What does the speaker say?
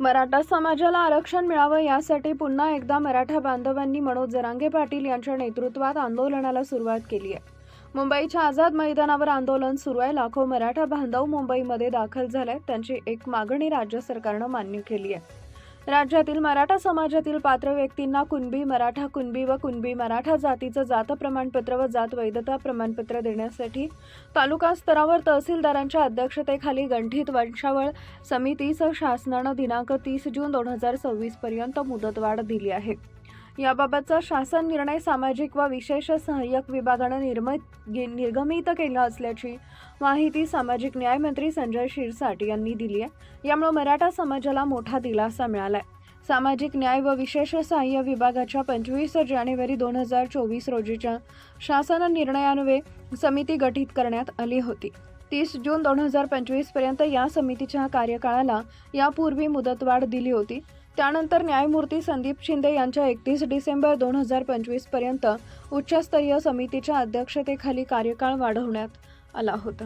मराठा समाजाला आरक्षण मिळावं यासाठी पुन्हा एकदा मराठा बांधवांनी मनोज जरांगे पाटील यांच्या नेतृत्वात आंदोलनाला सुरुवात केली आहे. मुंबईच्या आझाद मैदानावर आंदोलन सुरू आहे. लाखो मराठा बांधव मुंबईमध्ये दाखल झाले त्यांची एक मागणी राज्य सरकारनं मान्य केली आहे. राज्यातील मराठा समाजातील पात्र व्यक्तींना कुणबी मराठा कुणबी व कुणबी मराठा जातीचं जात प्रमाणपत्र व जात वैधता प्रमाणपत्र देण्यासाठी तालुका स्तरावर तहसीलदारांच्या अध्यक्षतेखाली गंठित वंशावळ समितीस शासनानं दिनांक तीस जून दोन हजार सव्वीस पर्यंत मुदतवाढ दिली आहे. याबाबतचा शासन निर्णय सामाजिक व विशेष सहाय्यक विभागानं निर्मित निर्गमित केला असल्याची माहिती सामाजिक न्याय मंत्री संजय शिरसाट यांनी दिली आहे यामुळे मराठा समाजाला मोठा दिलासा मिळाला आहे सामाजिक न्याय व विशेष सहाय्य विभागाच्या पंचवीस जानेवारी दोन हजार चोवीस रोजीच्या शासन निर्णयान्वये समिती गठीत करण्यात आली होती. तीस जून दोन हजार पंचवीसपर्यंत या समितीच्या कार्यकाळाला यापूर्वी मुदतवाढ दिली होती. त्यानंतर न्यायमूर्ती संदीप शिंदे यांच्या एकतीस डिसेंबर दोन हजार पंचवीसपर्यंत उच्चस्तरीय समितीच्या अध्यक्षतेखाली कार्यकाळ वाढवण्यात आला होता.